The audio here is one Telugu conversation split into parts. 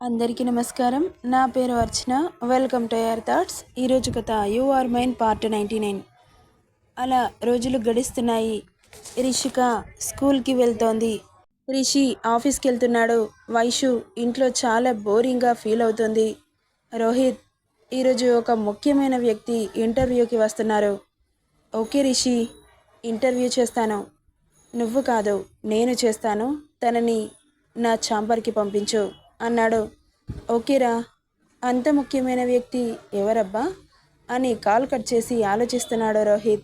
అందరికీ నమస్కారం. నా పేరు Archana. Welcome to air thoughts. ఈరోజు కథ you are mine part ninety nine. అలా రోజులు గడుస్తున్నాయి. రిషిక స్కూల్కి వెళ్తోంది. రిషి ఆఫీస్కి వెళ్తున్నాడు వైషు ఇంట్లో చాలా బోరింగ్గా ఫీల్ అవుతుంది. రోహిత్ ఈరోజు ఒక ముఖ్యమైన వ్యక్తి ఇంటర్వ్యూకి వస్తున్నారు. ఓకే రిషి ఇంటర్వ్యూ చేస్తాను. నువ్వు కాదు నేను చేస్తాను. తనని నా ఛాంబర్కి పంపించు. అన్నాడు. ఓకేరా అంత ముఖ్యమైన వ్యక్తి ఎవరబ్బా? అని కాల్ కట్ చేసి ఆలోచిస్తున్నాడు రోహిత్.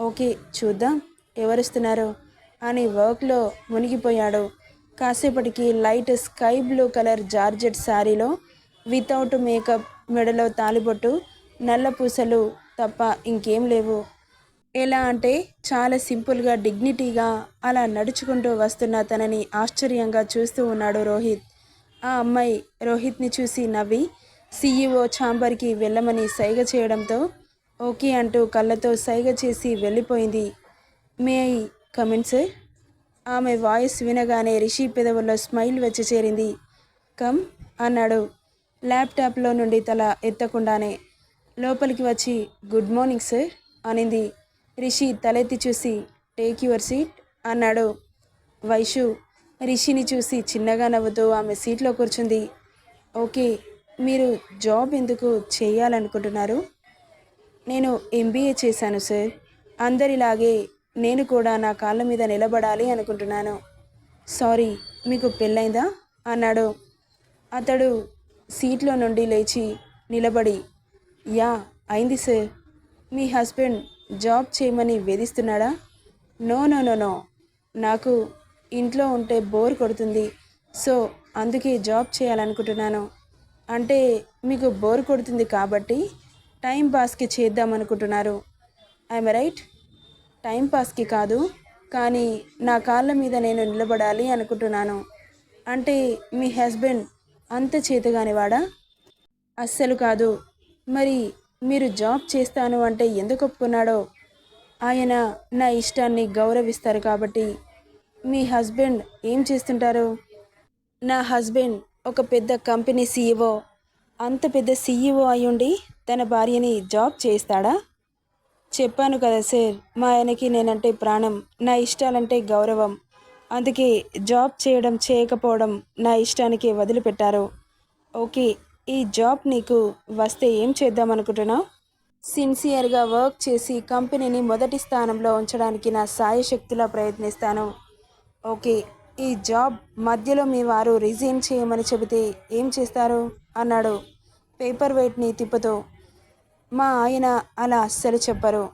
ఓకే చూద్దాం ఎవరిస్తున్నారు? అని వర్క్లో మునిగిపోయాడు. కాసేపటికి light sky blue colour georgette శారీలో వితౌట్ మేకప్ మెడలో తాలిబొట్టు నల్ల పూసలు తప్ప ఇంకేం లేవు. ఎలా అంటే చాలా సింపుల్గా డిగ్నిటీగా అలా నడుచుకుంటూ వస్తున్న తనని ఆశ్చర్యంగా చూస్తూ ఉన్నాడు రోహిత్. ఆ అమ్మాయి రోహిత్ని చూసి నవ్వి సీఈఓ ఛాంబర్కి వెళ్ళమని సైగ చేయడంతో ఓకే అంటూ కళ్ళతో సైగ చేసి వెళ్ళిపోయింది. May I comment sir. ఆమె వాయిస్ వినగానే రిషి పెదవుల్లో స్మైల్ వచ్చి చేరింది. కమ్ అన్నాడు. ల్యాప్టాప్లో నుండి తల ఎత్తకుండానే. లోపలికి వచ్చి గుడ్ మార్నింగ్ సార్ అనింది. రిషి తలెత్తి చూసి టేక్ యువర్ సీట్ అన్నాడు. వైషు రిషిని చూసి చిన్నగా నవ్వుతూ ఆమె సీట్లో కూర్చుంది. ఓకే మీరు జాబ్ ఎందుకు చేయాలనుకుంటున్నారు? నేను ఎంబీఏ చేశాను సార్. అందరిలాగే నేను కూడా నా కాళ్ళ మీద నిలబడాలి అనుకుంటున్నాను. సారీ మీకు పెళ్ళైందా? అన్నాడు. అతడు సీట్లో నుండి లేచి నిలబడి యా అయింది సార్. మీ హస్బెండ్ జాబ్ చేయమని వేధిస్తున్నాడా? No no no no. నాకు ఇంట్లో ఉంటే బోర్ కొడుతుంది. సో అందుకే జాబ్ చేయాలనుకుంటున్నాను. అంటే మీకు బోర్ కొడుతుంది కాబట్టి టైం పాస్కి చేద్దాం అనుకుంటున్నారు. I'm right? టైం పాస్కి కాదు కానీ నా కాళ్ళ మీద నేను నిలబడాలి అనుకుంటున్నాను. అంటే మీ హస్బెండ్ అంత చేతగానివాడా? అస్సలు కాదు. మరి మీరు జాబ్ చేస్తాను అంటే ఎందుకు ఒప్పుకున్నాడో? ఆయన నా ఇష్టాన్ని గౌరవిస్తారు కాబట్టి మీ హస్బెండ్ ఏం చేస్తుంటారు? నా హస్బెండ్ ఒక పెద్ద కంపెనీ సీఈఓ. అంత పెద్ద సీఈఓ అయ్యుండి తన భార్యని జాబ్ చేస్తాడా? చెప్పాను కదా సార్ మా ఆయనకి నేనంటే ప్రాణం నా ఇష్టాలంటే గౌరవం. అందుకే జాబ్ చేయడం చేయకపోవడం నా ఇష్టానికి వదిలిపెట్టారు. ఓకే ఈ జాబ్ నీకు వస్తే ఏం చేద్దాం అనుకుంటున్నావు సిన్సియర్గా వర్క్ చేసి కంపెనీని మొదటి స్థానంలో ఉంచడానికి నా సాయశక్తిలా ప్రయత్నిస్తాను. ఓకే ఈ జాబ్ మధ్యలో మీ వారు రిజైన్ చేయమని చెబితే ఏం చేస్తారు? అన్నాడు. పేపర్ వెయిట్ని తిప్పుతో. మా ఆయన అలా అస్సలు చెప్పరు.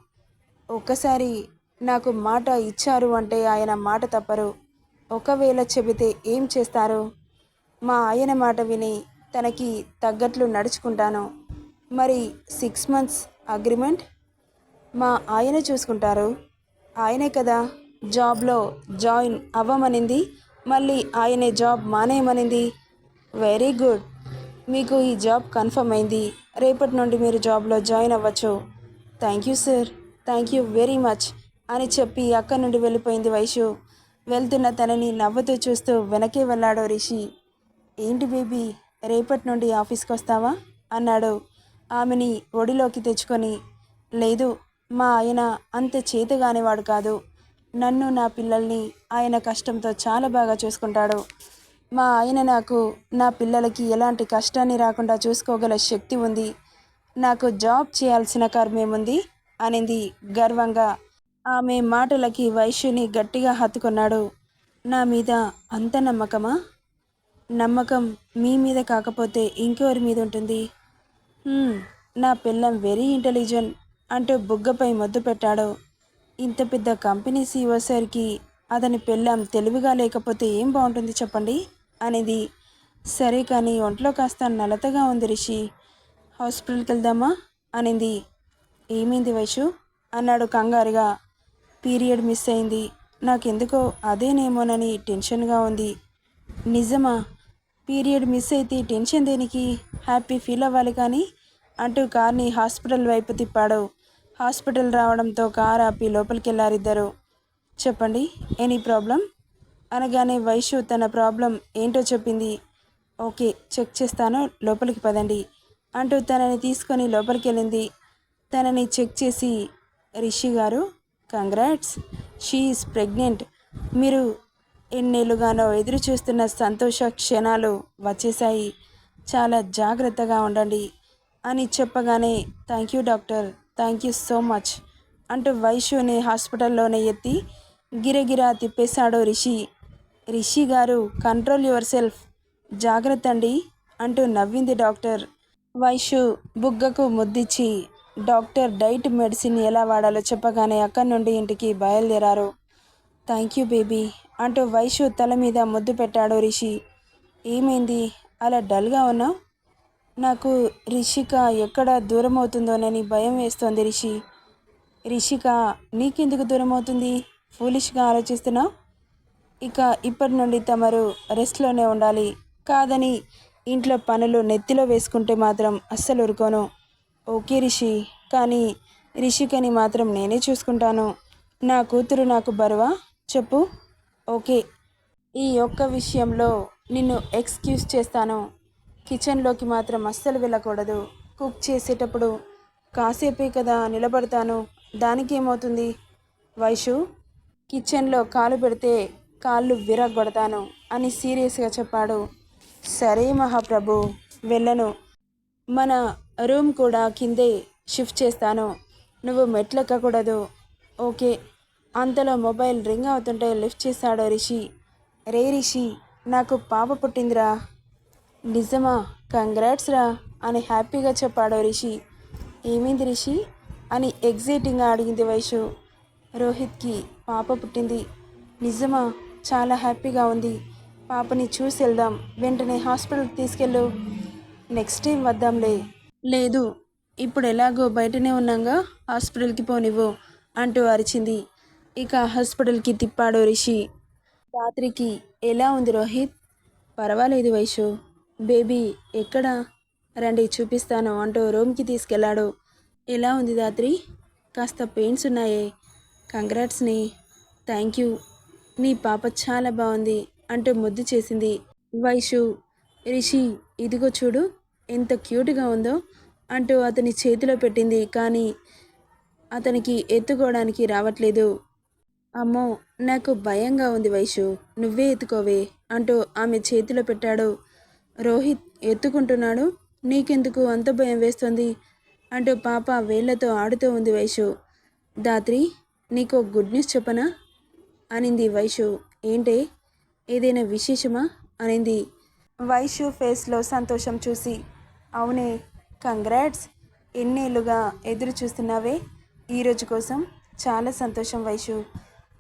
ఒక్కసారి నాకు మాట ఇచ్చారు అంటే ఆయన మాట తప్పరు. ఒకవేళ చెబితే ఏం చేస్తారు? మా ఆయన మాట విని తనకి తగ్గట్లు నడుచుకుంటాను. మరి సిక్స్ మంత్స్ అగ్రిమెంట్? మా ఆయన చూసుకుంటారు. ఆయనే కదా? జాబ్లో జాయిన్ అవ్వమనింది. మళ్ళీ ఆయనే జాబ్ మానేయమనింది. Very good. మీకు ఈ జాబ్ కన్ఫర్మ్ అయింది. రేపటి నుండి మీరు జాబ్లో జాయిన్ అవ్వచ్చు. Thank you sir. Thank you very much అని చెప్పి అక్కడి నుండి వెళ్ళిపోయింది వైషు. వెళ్తున్న తనని నవ్వుతూ చూస్తూ వెనకే వెళ్ళాడు రిషి. ఏంటి బేబీ రేపటి నుండి ఆఫీస్కి వస్తావా? అన్నాడు. ఆమెని ఒడిలోకి తెచ్చుకొని. లేదు మా ఆయన అంత చేతగానేవాడు కాదు. నన్ను నా పిల్లల్ని ఆయన కష్టంతో చాలా బాగా చూసుకుంటాడు. మా ఆయన నాకు నా పిల్లలకి ఎలాంటి కష్టాన్ని రాకుండా చూసుకోగల శక్తి ఉంది. నాకు జాబ్ చేయాల్సిన కర్మేముంది అనింది గర్వంగా. ఆమె మాటలకి వైశ్యుని గట్టిగా హత్తుకున్నాడు. నా మీద అంత నమ్మకమా? నమ్మకం మీ మీద కాకపోతే ఇంకెవరి మీద ఉంటుంది? నా పిల్లం వెరీ ఇంటెలిజెంట్ అంటూ బుగ్గపై మొద్దు పెట్టాడు. ఇంత పెద్ద కంపెనీ సీఓ సార్కి అతని పెళ్ళాం తెలివిగా లేకపోతే ఏం బాగుంటుంది చెప్పండి? అనేది సరే కానీ ఒంట్లో కాస్త నలతగా ఉంది రిషి. హాస్పిటల్కి వెళ్దామా? అనింది. ఏమైంది వైషు? అన్నాడు కంగారుగా. పీరియడ్ మిస్ అయింది. నాకెందుకో అదేనేమోనని టెన్షన్గా ఉంది. నిజమా? పీరియడ్ మిస్ అయితే టెన్షన్ దేనికి? హ్యాపీ ఫీల్ అవ్వాలి కానీ అంటూ కార్ని హాస్పిటల్ వైపు తిప్పాడు. హాస్పిటల్ రావడంతో కార్ ఆపి లోపలికి వెళ్ళారిద్దరు చెప్పండి ఎనీ ప్రాబ్లం? అనగానే వైషు తన ప్రాబ్లం ఏంటో చెప్పింది. ఓకే చెక్ చేస్తాను లోపలికి పదండి అంటూ తనని తీసుకొని లోపలికి వెళ్ళింది తనని చెక్ చేసి రిషి గారు కంగ్రాట్స్ షీఈస్ ప్రెగ్నెంట్. మీరు ఎన్నేళ్ళుగానో ఎదురు చూస్తున్న సంతోష క్షణాలు వచ్చేసాయి చాలా జాగ్రత్తగా ఉండండి అని చెప్పగానే thank you doctor. Thank you so much అంటూ వైశ్యుని హాస్పిటల్లోనే ఎత్తి గిరగిరా తిప్పేశాడు రిషి. రిషి గారు కంట్రోల్ యువర్ సెల్ఫ్ జాగ్రత్త అండి అంటూ నవ్వింది డాక్టర్. వైశ్యు బుగ్గకు ముద్దిచ్చి డాక్టర్ డైట్ మెడిసిన్ ఎలా వాడాలో చెప్పగానే అక్కడి నుండి ఇంటికి బయలుదేరారు. థ్యాంక్ యూ బేబీ అంటూ వైశ్యు తల మీద ముద్దు పెట్టాడు రిషి. ఏమైంది? అలా డల్గా ఉన్నావు? నాకు రిషిక ఎక్కడ దూరం అవుతుందోనని భయం వేస్తోంది రిషి. రిషిక నీకెందుకు దూరం అవుతుంది ఫూలిష్గా ఆలోచిస్తున్నావు? ఇక ఇప్పటి నుండి తమరు రెస్ట్లోనే ఉండాలి. కాదని ఇంట్లో పనులు నెత్తిలో వేసుకుంటే మాత్రం అస్సలు ఉరుకోను ఓకే రిషి కానీ రిషికని మాత్రం నేనే చూసుకుంటాను. నా కూతురు నాకు బరువా? చెప్పు. ఓకే. ఈ ఒక్క విషయంలో నిన్ను ఎక్స్క్యూజ్ చేస్తాను. కిచెన్లోకి మాత్రం అస్సలు వెళ్ళకూడదు. కుక్ చేసేటప్పుడు కాసేపే కదా నిలబడతాను. దానికి ఏమవుతుంది వైషు కిచెన్లో కాలు పెడితే కాళ్ళు విరగొడతాను అని సీరియస్గా చెప్పాడు. సరే మహాప్రభు వెళ్ళను. మన రూమ్ కూడా కిందే షిఫ్ట్ చేస్తాను. నువ్వు మెట్లెక్కకూడదు. ఓకే. అంతలో మొబైల్ రింగ్ అవుతుంటే లిఫ్ట్ చేశాడు రిషి. రే రిషి నాకు పాప పుట్టిందిరా. నిజమా? కంగ్రాట్స్ రా అని హ్యాపీగా చెప్పాడు రిషి. ఏమైంది రిషి? అని ఎగ్జైటింగ్గా అడిగింది వైషు. రోహిత్కి పాప పుట్టింది. నిజమా? చాలా హ్యాపీగా ఉంది. పాపని చూసి వెళ్దాం. వెంటనే హాస్పిటల్కి తీసుకెళ్ళు. నెక్స్ట్ టైం వద్దాంలే. లేదు. ఇప్పుడు ఎలాగో బయటనే ఉన్నాగా. హాస్పిటల్కి పోనివ్వు అంటూ అరిచింది. ఇక హాస్పిటల్కి తిప్పాడు రిషి. రాత్రికి ఎలా ఉంది రోహిత్? పర్వాలేదు వైషు. బేబీ ఎక్కడా? రండి చూపిస్తాను. అంటూ రూమ్కి తీసుకెళ్ళాడు. ఎలా ఉంది దాత్రి కాస్త పెయిన్స్ ఉన్నాయే. కంగ్రాట్స్ని. Thank you. నీ పాప చాలా బాగుంది అంటూ ముద్దు చేసింది వైషు. రిషి ఇదిగో చూడు ఎంత క్యూట్గా ఉందో అంటూ అతని చేతిలో పెట్టింది కానీ అతనికి ఎత్తుకోవడానికి రావట్లేదు. అమ్మో నాకు భయంగా ఉంది వైషు. నువ్వే ఎత్తుకోవే అంటూ ఆమె చేతిలో పెట్టాడు. రోహిత్ ఎత్తుకుంటున్నాడు. నీకెందుకు అంత భయం వేస్తుంది? అంటూ పాప వేళ్ళతో ఆడుతూ ఉంది వైషు. దాత్రి నీకు గుడ్ న్యూస్ చెప్పనా? అనింది వైషు. ఏంటే? ఏదైనా విశేషమా? అనింది. వైషు ఫేస్లో సంతోషం చూసి అవునే కంగ్రాట్స్! ఎన్నేళ్ళుగా ఎదురు చూస్తున్నావే? ఈరోజు కోసం చాలా సంతోషం వైషు.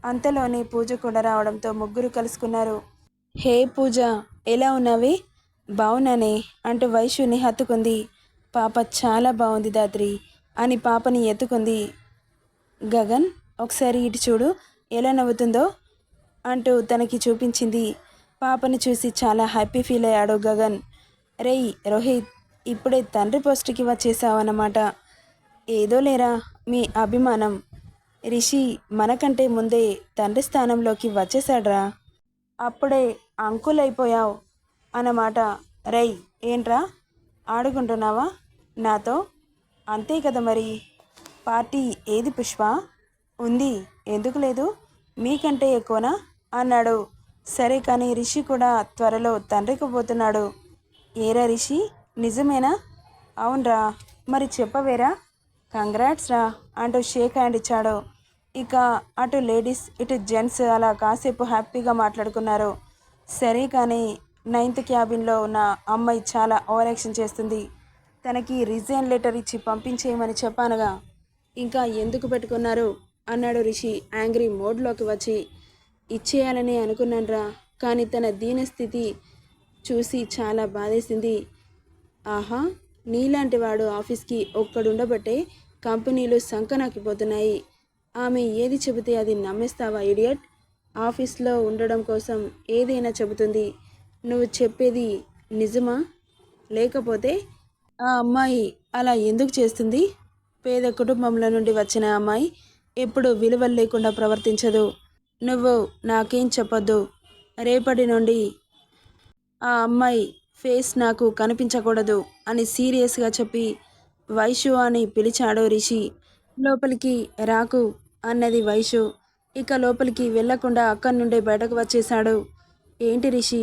అంతలోనే పూజ కూడా రావడంతో ముగ్గురు కలుసుకున్నారు. హే పూజ ఎలా ఉన్నావే? బాగున్నానే అంటూ వైశ్యుని హత్తుకుంది. పాప చాలా బాగుంది దాత్రి అని పాపని ఎత్తుకుంది. గగన్ ఒకసారి ఇటు చూడు ఎలా నవ్వుతుందో అంటూ తనకి చూపించింది. పాపని చూసి చాలా హ్యాపీ ఫీల్ అయ్యాడు గగన్. రేయ్ రోహిత్ ఇప్పుడే తండ్రి పోస్టుకి వచ్చేసావన్నమాట. ఏదో లేరా మీ అభిమానం. రిషి మనకంటే ముందే తండ్రి స్థానంలోకి వచ్చేసాడ్రా అప్పుడే అంకుల్ అయిపోయావు. అన్నమాట. రై ఏంట్రా? ఆడుకుంటున్నావా? నాతో? అంతే కదా మరి. పార్టీ ఏది పుష్ప? ఉంది. ఎందుకు లేదు? మీకంటే ఎక్కువనా? అన్నాడు. సరే కానీ రిషి కూడా త్వరలో తండ్రికి పోతున్నాడు. ఏరా రిషి? నిజమేనా? అవునరా. మరి చెప్పవేరా? కంగ్రాట్స్ రా అంటూ షేక్ హ్యాండ్ ఇచ్చాడు. ఇక అటు లేడీస్ ఇటు జెంట్స్ అలా కాసేపు హ్యాపీగా మాట్లాడుకున్నారు. సరే కానీ నైన్త్ క్యాబిన్లో ఉన్న అమ్మాయి చాలా ఓవర్ యాక్షన్ చేస్తుంది. తనకి రిజైన్ లెటర్ ఇచ్చి పంపించేయమని చెప్పానుగా. ఇంకా ఎందుకు పెట్టుకున్నారు? అన్నాడు రిషి యాంగ్రీ మోడ్లోకి వచ్చి. ఇచ్చేయాలని అనుకున్నాన్రా కానీ తన దీనస్థితి చూసి చాలా బాధేసింది. ఆహా నీలాంటి వాడు ఆఫీస్కి ఒక్కడుండబట్టే కంపెనీలు సంకనాకిపోతున్నాయి. ఆమె ఏది చెబితే అది నమ్మేస్తావా ఇడియట్? ఆఫీస్లో ఉండడం కోసం ఏదైనా చెబుతుంది. నువ్వు చెప్పేది నిజమా? లేకపోతే ఆ అమ్మాయి అలా ఎందుకు చేస్తుంది? పేద కుటుంబంలో నుండి వచ్చిన అమ్మాయి ఎప్పుడు విలువలు లేకుండా ప్రవర్తించదు. నువ్వు నాకేం చెప్పొద్దు. రేపటి నుండి ఆ అమ్మాయి ఫేస్ నాకు కనిపించకూడదు అని సీరియస్గా చెప్పి వైషు అని పిలిచాడు రిషి. లోపలికి రాకు అన్నది వైషు. ఇక లోపలికి వెళ్ళకుండా అక్కడి నుండి బయటకు వచ్చేశాడు. ఏంటి రిషి?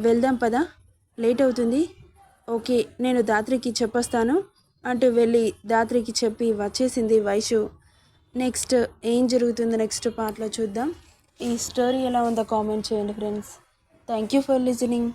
వెళ్దాం పదా. లేట్ అవుతుంది. ఓకే నేను దాత్రికి చెప్పొస్తాను. అంటూ వెళ్ళి దాత్రికి చెప్పి వచ్చేసింది వైషు. నెక్స్ట్ ఏం జరుగుతుందో నెక్స్ట్ పార్ట్లో చూద్దాం. ఈ స్టోరీ ఎలా ఉందో కామెంట్ చేయండి friends. Thank you for listening.